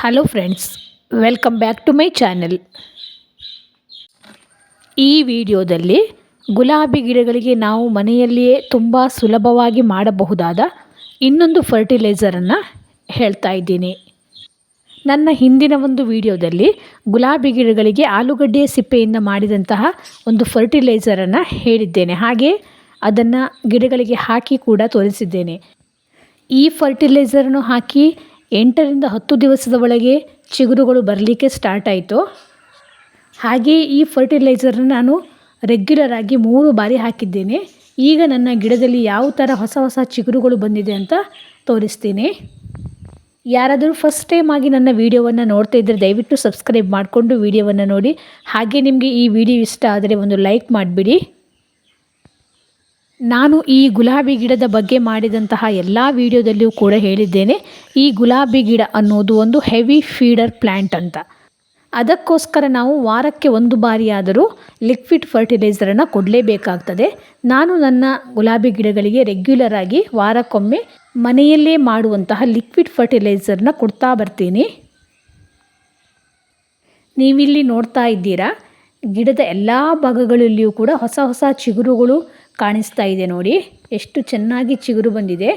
Hello friends welcome back to my channel ಈ ವಿಡಿಯೋದಲ್ಲಿ ಗುಲಾಬಿ ಗಿಡಗಳಿಗೆ ನಾವು ಮನೆಯಲ್ಲಿಯೇ ತುಂಬ ಸುಲಭವಾಗಿ ಮಾಡಬಹುದಾದ ಇನ್ನೊಂದು ಫರ್ಟಿಲೈಸರನ್ನು ಹೇಳ್ತಾ ಇದ್ದೀನಿ. ನನ್ನ ಹಿಂದಿನ ಒಂದು ವಿಡಿಯೋದಲ್ಲಿ ಗುಲಾಬಿ ಗಿಡಗಳಿಗೆ ಆಲೂಗಡ್ಡೆಯ ಸಿಪ್ಪೆಯಿಂದ ಮಾಡಿದಂತಹ ಒಂದು ಫರ್ಟಿಲೈಸರನ್ನು ಹೇಳಿದ್ದೇನೆ. ಹಾಗೆ ಅದನ್ನು ಗಿಡಗಳಿಗೆ ಹಾಕಿ ಕೂಡ ತೋರಿಸಿದ್ದೇನೆ. ಈ ಫರ್ಟಿಲೈಸರನ್ನು ಹಾಕಿ ಎಂಟರಿಂದ ಹತ್ತು ದಿವಸದ ಒಳಗೆ ಚಿಗುರುಗಳು ಬರಲಿಕ್ಕೆ ಸ್ಟಾರ್ಟ್ ಆಯಿತು. ಹಾಗೆಯೇ ಈ ಫರ್ಟಿಲೈಸರ್ನ ನಾನು ರೆಗ್ಯುಲರ್ ಆಗಿ ಮೂರು ಬಾರಿ ಹಾಕಿದ್ದೇನೆ. ಈಗ ನನ್ನ ಗಿಡದಲ್ಲಿ ಯಾವ ಥರ ಹೊಸ ಹೊಸ ಚಿಗುರುಗಳು ಬಂದಿದೆ ಅಂತ ತೋರಿಸ್ತೀನಿ. ಯಾರಾದರೂ ಫಸ್ಟ್ ಟೈಮ್ ಆಗಿ ನನ್ನ ವೀಡಿಯೋವನ್ನು ನೋಡ್ತಾ ಇದ್ದರೆ ದಯವಿಟ್ಟು ಸಬ್ಸ್ಕ್ರೈಬ್ ಮಾಡಿಕೊಂಡು ವೀಡಿಯೋವನ್ನು ನೋಡಿ. ಹಾಗೆ ನಿಮಗೆ ಈ ವಿಡಿಯೋ ಇಷ್ಟ ಆದರೆ ಒಂದು ಲೈಕ್ ಮಾಡಿಬಿಡಿ. ನಾನು ಈ ಗುಲಾಬಿ ಗಿಡದ ಬಗ್ಗೆ ಮಾಡಿದಂತಹ ಎಲ್ಲ ವಿಡಿಯೋದಲ್ಲಿಯೂ ಕೂಡ ಹೇಳಿದ್ದೇನೆ. ಈ ಗುಲಾಬಿ ಗಿಡ ಅನ್ನೋದು ಒಂದು ಹೆವಿ ಫೀಡರ್ ಪ್ಲ್ಯಾಂಟ್ ಅಂತ. ಅದಕ್ಕೋಸ್ಕರ ನಾವು ವಾರಕ್ಕೆ ಒಂದು ಬಾರಿಯಾದರೂ ಲಿಕ್ವಿಡ್ ಫರ್ಟಿಲೈಸರನ್ನು ಕೊಡಲೇಬೇಕಾಗ್ತದೆ. ನಾನು ನನ್ನ ಗುಲಾಬಿ ಗಿಡಗಳಿಗೆ ರೆಗ್ಯುಲರ್ ಆಗಿ ವಾರಕ್ಕೊಮ್ಮೆ ಮನೆಯಲ್ಲೇ ಮಾಡುವಂತಹ ಲಿಕ್ವಿಡ್ ಫರ್ಟಿಲೈಸರ್ನ ಕೊಡ್ತಾ ಬರ್ತೀನಿ. ನೀವಿಲ್ಲಿ ನೋಡ್ತಾ ಇದ್ದೀರಾ? ಗಿಡದ ಎಲ್ಲ ಭಾಗಗಳಲ್ಲಿಯೂ ಕೂಡ ಹೊಸ ಹೊಸ ಚಿಗುರುಗಳು ಕಾಣಿಸ್ತಾ ಇದೆ ನೋಡಿ. ಎಷ್ಟು ಚೆನ್ನಾಗಿ ಚಿಗುರು ಬಂದಿದೆ.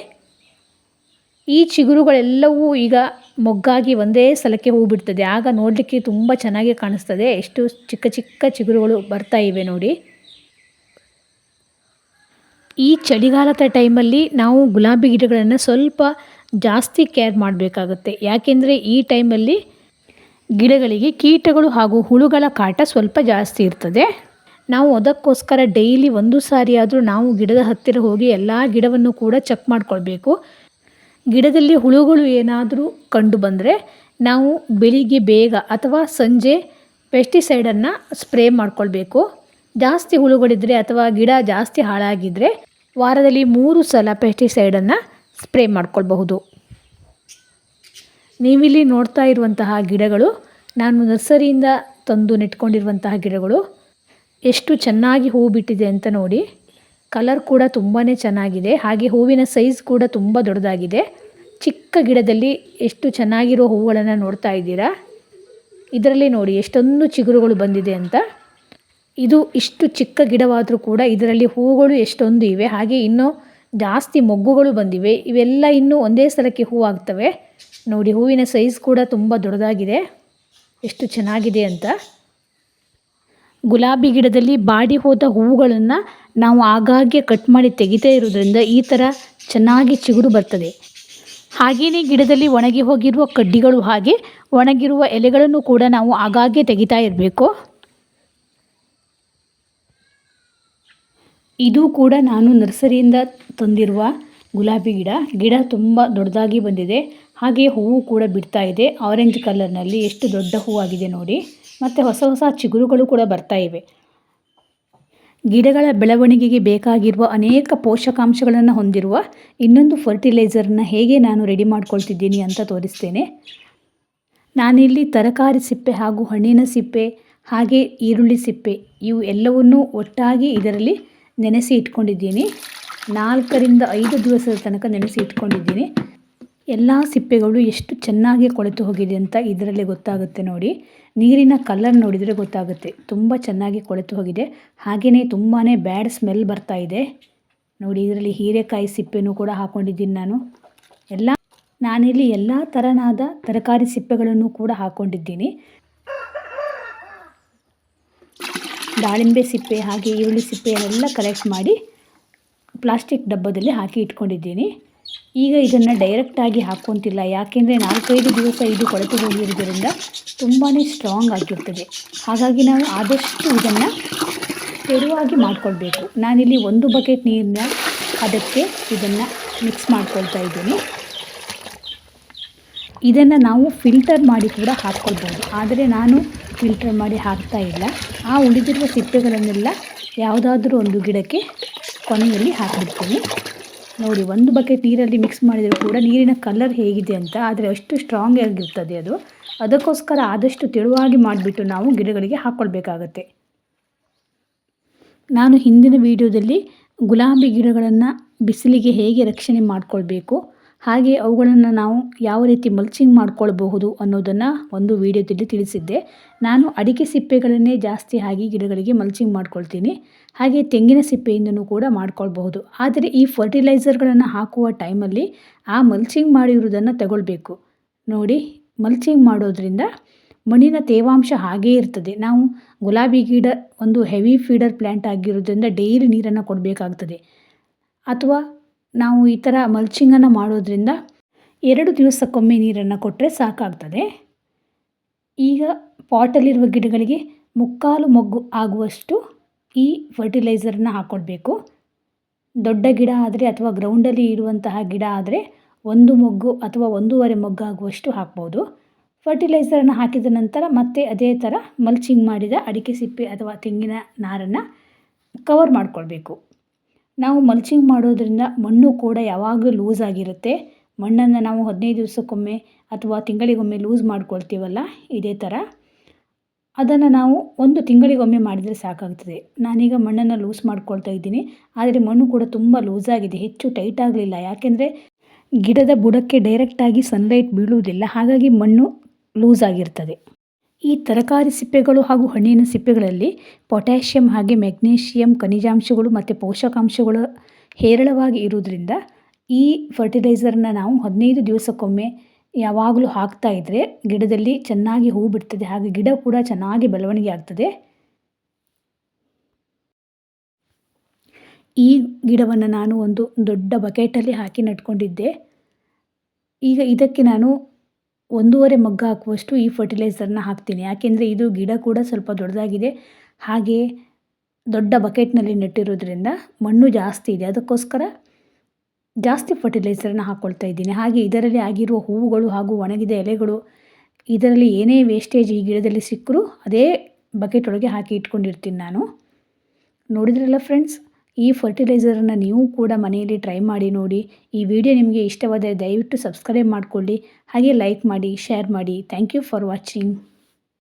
ಈ ಚಿಗುರುಗಳೆಲ್ಲವೂ ಈಗ ಮೊಗ್ಗಾಗಿ ಒಂದೇ ಸಲಕ್ಕೆ ಹೂ ಬಿಡ್ತದೆ ಆಗ ನೋಡಲಿಕ್ಕೆ ತುಂಬ ಚೆನ್ನಾಗಿ ಕಾಣಿಸ್ತದೆ. ಎಷ್ಟು ಚಿಕ್ಕ ಚಿಕ್ಕ ಚಿಗುರುಗಳು ಬರ್ತಾ ಇವೆ ನೋಡಿ. ಈ ಚಳಿಗಾಲದ ಟೈಮಲ್ಲಿ ನಾವು ಗುಲಾಬಿ ಗಿಡಗಳನ್ನು ಸ್ವಲ್ಪ ಜಾಸ್ತಿ ಕೇರ್ ಮಾಡಬೇಕಾಗುತ್ತೆ. ಯಾಕೆಂದರೆ ಈ ಟೈಮಲ್ಲಿ ಗಿಡಗಳಿಗೆ ಕೀಟಗಳು ಹಾಗೂ ಹುಳುಗಳ ಕಾಟ ಸ್ವಲ್ಪ ಜಾಸ್ತಿ ಇರ್ತದೆ. ನಾವು ಅದಕ್ಕೋಸ್ಕರ ಡೈಲಿ ಒಂದು ಸಾರಿ ಆದರೂ ನಾವು ಗಿಡದ ಹತ್ತಿರ ಹೋಗಿ ಎಲ್ಲ ಗಿಡವನ್ನು ಕೂಡ ಚೆಕ್ ಮಾಡಿಕೊಳ್ಬೇಕು. ಗಿಡದಲ್ಲಿ ಹುಳುಗಳು ಏನಾದರೂ ಕಂಡು ಬಂದರೆ ನಾವು ಬೆಳಿಗ್ಗೆ ಬೇಗ ಅಥವಾ ಸಂಜೆ ಪೆಸ್ಟಿಸೈಡನ್ನು ಸ್ಪ್ರೇ ಮಾಡಿಕೊಳ್ಬೇಕು. ಜಾಸ್ತಿ ಹುಳುಗಳಿದ್ದರೆ ಅಥವಾ ಗಿಡ ಜಾಸ್ತಿ ಹಾಳಾಗಿದ್ದರೆ ವಾರದಲ್ಲಿ ಮೂರು ಸಲ ಪೆಸ್ಟಿಸೈಡನ್ನು ಸ್ಪ್ರೇ ಮಾಡ್ಕೊಳ್ಬಹುದು. ನೀವಿಲ್ಲಿ ನೋಡ್ತಾ ಇರುವಂತಹ ಗಿಡಗಳು, ನಾನು ನರ್ಸರಿಯಿಂದ ತಂದು ನೆಟ್ಕೊಂಡಿರುವಂತಹ ಗಿಡಗಳು, ಎಷ್ಟು ಚೆನ್ನಾಗಿ ಹೂ ಬಿಟ್ಟಿದೆ ಅಂತ ನೋಡಿ. ಕಲರ್ ಕೂಡ ತುಂಬಾ ಚೆನ್ನಾಗಿದೆ. ಹಾಗೆ ಹೂವಿನ ಸೈಜ್ ಕೂಡ ತುಂಬ ದೊಡ್ಡದಾಗಿದೆ. ಚಿಕ್ಕ ಗಿಡದಲ್ಲಿ ಎಷ್ಟು ಚೆನ್ನಾಗಿರೋ ಹೂಗಳನ್ನು ನೋಡ್ತಾ ಇದ್ದೀರಾ? ಇದರಲ್ಲಿ ನೋಡಿ, ಎಷ್ಟೊಂದು ಚಿಗುರುಗಳು ಬಂದಿದೆ ಅಂತ. ಇದು ಇಷ್ಟು ಚಿಕ್ಕ ಗಿಡವಾದರೂ ಕೂಡ ಇದರಲ್ಲಿ ಹೂಗಳು ಎಷ್ಟೊಂದು ಇವೆ. ಹಾಗೆ ಇನ್ನೂ ಜಾಸ್ತಿ ಮೊಗ್ಗುಗಳು ಬಂದಿವೆ, ಇವೆಲ್ಲ ಇನ್ನೂ ಒಂದೇ ಸಲಕ್ಕೆ ಹೂ ಆಗ್ತವೆ. ನೋಡಿ, ಹೂವಿನ ಸೈಜ್ ಕೂಡ ತುಂಬ ದೊಡ್ಡದಾಗಿದೆ. ಎಷ್ಟು ಚೆನ್ನಾಗಿದೆ ಅಂತ. ಗುಲಾಬಿ ಗಿಡದಲ್ಲಿ ಬಾಡಿ ಹೋದ ಹೂವುಗಳನ್ನು ನಾವು ಆಗಾಗ್ಗೆ ಕಟ್ ಮಾಡಿ ತೆಗಿತಾ ಇರೋದ್ರಿಂದ ಈ ಥರ ಚೆನ್ನಾಗಿ ಚಿಗುರು ಬರ್ತದೆ. ಹಾಗೆಯೇ ಗಿಡದಲ್ಲಿ ಒಣಗಿ ಹೋಗಿರುವ ಕಡ್ಡಿಗಳು ಹಾಗೆ ಒಣಗಿರುವ ಎಲೆಗಳನ್ನು ಕೂಡ ನಾವು ಆಗಾಗ್ಗೆ ತೆಗಿತಾ ಇರಬೇಕು. ಇದು ಕೂಡ ನಾನು ನರ್ಸರಿಯಿಂದ ತಂದಿರುವ ಗುಲಾಬಿ ಗಿಡ. ಗಿಡ ತುಂಬ ದೊಡ್ಡದಾಗಿ ಬಂದಿದೆ. ಹಾಗೆ ಹೂವು ಕೂಡ ಬಿಡ್ತಾ ಇದೆ. ಆರೆಂಜ್ ಕಲರ್ನಲ್ಲಿ ಎಷ್ಟು ದೊಡ್ಡ ಹೂವಾಗಿದೆ ನೋಡಿ. ಮತ್ತು ಹೊಸ ಹೊಸ ಚಿಗುರುಗಳು ಕೂಡ ಬರ್ತಾ ಇವೆ. ಗಿಡಗಳ ಬೆಳವಣಿಗೆಗೆ ಬೇಕಾಗಿರುವ ಅನೇಕ ಪೋಷಕಾಂಶಗಳನ್ನು ಹೊಂದಿರುವ ಇನ್ನೊಂದು ಫರ್ಟಿಲೈಸರ್ನ ಹೇಗೆ ನಾನು ರೆಡಿ ಮಾಡ್ಕೊಳ್ತಿದ್ದೀನಿ ಅಂತ ತೋರಿಸ್ತೇನೆ. ನಾನಿಲ್ಲಿ ತರಕಾರಿ ಸಿಪ್ಪೆ ಹಾಗೂ ಹಣ್ಣಿನ ಸಿಪ್ಪೆ ಹಾಗೆ ಈರುಳ್ಳಿ ಸಿಪ್ಪೆ ಇವು ಎಲ್ಲವನ್ನೂ ಒಟ್ಟಾಗಿ ಇದರಲ್ಲಿ ನೆನೆಸಿ ಇಟ್ಕೊಂಡಿದ್ದೀನಿ. ನಾಲ್ಕರಿಂದ ಐದು ದಿವಸದ ತನಕ ನೆನೆಸಿ ಇಟ್ಕೊಂಡಿದ್ದೀನಿ. ಎಲ್ಲ ಸಿಪ್ಪೆಗಳು ಎಷ್ಟು ಚೆನ್ನಾಗಿ ಕೊಳೆತು ಹೋಗಿದೆ ಅಂತ ಇದರಲ್ಲೇ ಗೊತ್ತಾಗುತ್ತೆ ನೋಡಿ. ನೀರಿನ ಕಲರ್ ನೋಡಿದರೆ ಗೊತ್ತಾಗುತ್ತೆ. ತುಂಬ ಚೆನ್ನಾಗಿ ಕೊಳೆತು ಹೋಗಿದೆ. ಹಾಗೆಯೇ ತುಂಬಾ ಬ್ಯಾಡ್ ಸ್ಮೆಲ್ ಬರ್ತಾ ಇದೆ. ನೋಡಿ, ಇದರಲ್ಲಿ ಹೀರೆಕಾಯಿ ಸಿಪ್ಪೆನೂ ಕೂಡ ಹಾಕ್ಕೊಂಡಿದ್ದೀನಿ ನಾನು. ಎಲ್ಲ ನಾನಿಲ್ಲಿ ಎಲ್ಲ ಥರನಾದ ತರಕಾರಿ ಸಿಪ್ಪೆಗಳನ್ನು ಕೂಡ ಹಾಕ್ಕೊಂಡಿದ್ದೀನಿ ದಾಳಿಂಬೆ ಸಿಪ್ಪೆ ಹಾಗೆ ಈರುಳ್ಳಿ ಸಿಪ್ಪೆಯನ್ನೆಲ್ಲ ಕಲೆಕ್ಟ್ ಮಾಡಿ ಪ್ಲಾಸ್ಟಿಕ್ ಡಬ್ಬದಲ್ಲಿ ಹಾಕಿ ಇಟ್ಕೊಂಡಿದ್ದೀನಿ. ಈಗ ಇದನ್ನು ಡೈರೆಕ್ಟಾಗಿ ಹಾಕ್ಕೊತಿಲ್ಲ ಯಾಕೆಂದರೆ ನಾಲ್ಕೈದು ದಿವಸ ಇದು ಕೊಳೆತು ಹೋಗಿರೋದ್ರಿಂದ ತುಂಬಾ ಸ್ಟ್ರಾಂಗ್ ಆಗಿರ್ತದೆ. ಹಾಗಾಗಿ ನಾವು ಆದಷ್ಟು ಇದನ್ನು ತೆಳುವಾಗಿ ಮಾಡಿಕೊಳ್ಬೇಕು. ನಾನಿಲ್ಲಿ ಒಂದು ಬಕೆಟ್ ನೀರನ್ನ ಅದಕ್ಕೆ ಇದನ್ನು ಮಿಕ್ಸ್ ಮಾಡ್ಕೊಳ್ತಾ ಇದ್ದೀನಿ. ಇದನ್ನು ನಾವು ಫಿಲ್ಟರ್ ಮಾಡಿ ಕೂಡ ಹಾಕ್ಕೊಳ್ಬೋದು. ಆದರೆ ನಾನು ಫಿಲ್ಟರ್ ಮಾಡಿ ಹಾಕ್ತಾ ಇಲ್ಲ. ಆ ಉಳಿದಿರುವ ಸಿಪ್ಪೆಗಳನ್ನೆಲ್ಲ ಯಾವುದಾದ್ರೂ ಒಂದು ಗಿಡಕ್ಕೆ ಕೊನೆಯಲ್ಲಿ ಹಾಕಿಬಿಡ್ತೀನಿ. ನೋಡಿ, ಒಂದು ಬಕೆಟ್ ನೀರಲ್ಲಿ ಮಿಕ್ಸ್ ಮಾಡಿದರೂ ಕೂಡ ನೀರಿನ ಕಲರ್ ಹೇಗಿದೆ ಅಂತ, ಆದರೆ ಅಷ್ಟು ಸ್ಟ್ರಾಂಗ್ ಆಗಿರ್ತದೆ ಅದು. ಅದಕ್ಕೋಸ್ಕರ ಆದಷ್ಟು ತೆಳುವಾಗಿ ಮಾಡಿಬಿಟ್ಟು ನಾವು ಗಿಡಗಳಿಗೆ ಹಾಕ್ಕೊಳ್ಬೇಕಾಗತ್ತೆ. ನಾನು ಹಿಂದಿನ ವಿಡಿಯೋದಲ್ಲಿ ಗುಲಾಬಿ ಗಿಡಗಳನ್ನು ಬಿಸಿಲಿಗೆ ಹೇಗೆ ರಕ್ಷಣೆ ಮಾಡಿಕೊಳ್ಬೇಕು ಹಾಗೆ ಅವುಗಳನ್ನು ನಾವು ಯಾವ ರೀತಿ ಮಲ್ಚಿಂಗ್ ಮಾಡ್ಕೊಳ್ಬಹುದು ಅನ್ನೋದನ್ನು ಒಂದು ವಿಡಿಯೋದಲ್ಲಿ ತಿಳಿಸಿದ್ದೆ. ನಾನು ಅಡಿಕೆ ಸಿಪ್ಪೆಗಳನ್ನೇ ಜಾಸ್ತಿ ಆಗಿ ಗಿಡಗಳಿಗೆ ಮಲ್ಚಿಂಗ್ ಮಾಡ್ಕೊಳ್ತೀನಿ. ಹಾಗೆ ತೆಂಗಿನ ಸಿಪ್ಪೆಯಿಂದನೂ ಕೂಡ ಮಾಡ್ಕೊಳ್ಬಹುದು. ಆದರೆ ಈ ಫರ್ಟಿಲೈಸರ್ಗಳನ್ನು ಹಾಕುವ ಟೈಮಲ್ಲಿ ಆ ಮಲ್ಚಿಂಗ್ ಮಾಡಿರುವುದನ್ನು ತಗೊಳ್ಬೇಕು. ನೋಡಿ ಮಲ್ಚಿಂಗ್ ಮಾಡೋದ್ರಿಂದ ಮಣ್ಣಿನ ತೇವಾಂಶ ಹಾಗೇ ಇರ್ತದೆ. ನಾವು ಗುಲಾಬಿ ಗಿಡ ಒಂದು ಹೆವಿ ಫೀಡರ್ ಪ್ಲ್ಯಾಂಟ್ ಆಗಿರೋದ್ರಿಂದ ಡೈಲಿ ನೀರನ್ನು ಕೊಡಬೇಕಾಗ್ತದೆ. ಅಥವಾ ನಾವು ಈ ಥರ ಮಲ್ಚಿಂಗನ್ನು ಮಾಡೋದ್ರಿಂದ ಎರಡು ದಿವಸಕ್ಕೊಮ್ಮೆ ನೀರನ್ನು ಕೊಟ್ಟರೆ ಸಾಕಾಗ್ತದೆ. ಈಗ ಪಾಟಲ್ಲಿರುವ ಗಿಡಗಳಿಗೆ ಮುಕ್ಕಾಲು ಮೊಗ್ಗು ಆಗುವಷ್ಟು ಈ ಫರ್ಟಿಲೈಸರನ್ನ ಹಾಕ್ಕೊಳ್ಬೇಕು ದೊಡ್ಡ ಗಿಡ ಆದರೆ ಅಥವಾ ಗ್ರೌಂಡಲ್ಲಿ ಇರುವಂತಹ ಗಿಡ ಆದರೆ ಒಂದು ಮೊಗ್ಗು ಅಥವಾ ಒಂದೂವರೆ ಮೊಗ್ಗು ಆಗುವಷ್ಟು ಹಾಕ್ಬೋದು. ಫರ್ಟಿಲೈಸರನ್ನು ಹಾಕಿದ ನಂತರ ಮತ್ತೆ ಅದೇ ಥರ ಮಲ್ಚಿಂಗ್ ಮಾಡಿದ ಅಡಿಕೆ ಸಿಪ್ಪೆ ಅಥವಾ ತೆಂಗಿನ ನಾರನ್ನು ಕವರ್ ಮಾಡಿಕೊಳ್ಬೇಕು. ನಾವು ಮಲ್ಚಿಂಗ್ ಮಾಡೋದ್ರಿಂದ ಮಣ್ಣು ಕೂಡ ಯಾವಾಗಲೂ ಲೂಸ್ ಆಗಿರುತ್ತೆ. ಮಣ್ಣನ್ನು ನಾವು ಹದಿನೈದು ದಿವಸಕ್ಕೊಮ್ಮೆ ಅಥವಾ ತಿಂಗಳಿಗೊಮ್ಮೆ ಲೂಸ್ ಮಾಡ್ಕೊಳ್ತೀವಲ್ಲ? ಇದೇ ಥರ. ಅದನ್ನು ನಾವು ಒಂದು ತಿಂಗಳಿಗೊಮ್ಮೆ ಮಾಡಿದರೆ ಸಾಕಾಗ್ತದೆ. ನಾನೀಗ ಮಣ್ಣನ್ನು ಲೂಸ್ ಮಾಡ್ಕೊಳ್ತಾ ಇದ್ದೀನಿ. ಆದರೆ ಮಣ್ಣು ಕೂಡ ತುಂಬ ಲೂಸ್ ಆಗಿದೆ. ಹೆಚ್ಚು ಟೈಟ್ ಆಗಲಿಲ್ಲ. ಯಾಕೆಂದರೆ ಗಿಡದ ಬುಡಕ್ಕೆ ಡೈರೆಕ್ಟಾಗಿ ಸನ್ಲೈಟ್ ಬೀಳುವುದಿಲ್ಲ. ಹಾಗಾಗಿ ಮಣ್ಣು ಲೂಸ್ ಆಗಿರ್ತದೆ. ಈ ತರಕಾರಿ ಸಿಪ್ಪೆಗಳು ಹಾಗೂ ಹಣ್ಣಿನ ಸಿಪ್ಪೆಗಳಲ್ಲಿ ಪೊಟ್ಯಾಷಿಯಂ ಹಾಗೆ ಮೆಗ್ನೀಷಿಯಂ ಖನಿಜಾಂಶಗಳು ಮತ್ತು ಪೋಷಕಾಂಶಗಳು ಹೇರಳವಾಗಿ ಇರುವುದರಿಂದ ಈ ಫರ್ಟಿಲೈಸರ್ನ ನಾವು ಹದಿನೈದು ದಿವಸಕ್ಕೊಮ್ಮೆ ಯಾವಾಗಲೂ ಹಾಕ್ತಾ ಇದ್ದರೆ ಗಿಡದಲ್ಲಿ ಚೆನ್ನಾಗಿ ಹೂ ಬಿಡ್ತದೆ. ಹಾಗೆ ಗಿಡ ಕೂಡ ಚೆನ್ನಾಗಿ ಬೆಳವಣಿಗೆ ಆಗ್ತದೆ. ಈ ಗಿಡವನ್ನು ನಾನು ಒಂದು ದೊಡ್ಡ ಬಕೆಟಲ್ಲಿ ಹಾಕಿ ನಟ್ಕೊಂಡಿದ್ದೆ. ಈಗ ಇದಕ್ಕೆ ನಾನು ಒಂದೂವರೆ ಮಗ್ಗ ಹಾಕುವಷ್ಟು ಈ ಫರ್ಟಿಲೈಸರ್ನ ಹಾಕ್ತೀನಿ. ಯಾಕೆಂದರೆ ಇದು ಗಿಡ ಕೂಡ ಸ್ವಲ್ಪ ದೊಡ್ಡದಾಗಿದೆ. ಹಾಗೆ ದೊಡ್ಡ ಬಕೆಟ್ನಲ್ಲಿ ನೆಟ್ಟಿರೋದ್ರಿಂದ ಮಣ್ಣು ಜಾಸ್ತಿ ಇದೆ. ಅದಕ್ಕೋಸ್ಕರ ಜಾಸ್ತಿ ಫರ್ಟಿಲೈಸರ್ನ ಹಾಕ್ಕೊಳ್ತಾ ಇದ್ದೀನಿ. ಹಾಗೆ ಇದರಲ್ಲಿ ಆಗಿರುವ ಹೂವುಗಳು ಹಾಗೂ ಒಣಗಿದ ಎಲೆಗಳು, ಇದರಲ್ಲಿ ಏನೇ ವೇಸ್ಟೇಜ್ ಈ ಗಿಡದಲ್ಲಿ ಸಿಕ್ಕರೂ ಅದೇ ಬಕೆಟ್ ಒಳಗೆ ಹಾಕಿ ಇಟ್ಕೊಂಡಿರ್ತೀನಿ ನಾನು. ನೋಡಿದ್ರಲ್ಲ ಫ್ರೆಂಡ್ಸ್ ಈ ಫರ್ಟಿಲೈಸರನ್ನು ನೀವು ಕೂಡ ಮನೆಯಲ್ಲಿ ಟ್ರೈ ಮಾಡಿ ನೋಡಿ. ಈ ವಿಡಿಯೋ ನಿಮಗೆ ಇಷ್ಟವಾದರೆ ದಯವಿಟ್ಟು ಸಬ್ಸ್ಕ್ರೈಬ್ ಮಾಡಿಕೊಳ್ಳಿ. ಹಾಗೆ ಲೈಕ್ ಮಾಡಿ ಶೇರ್ ಮಾಡಿ. Thank you for watching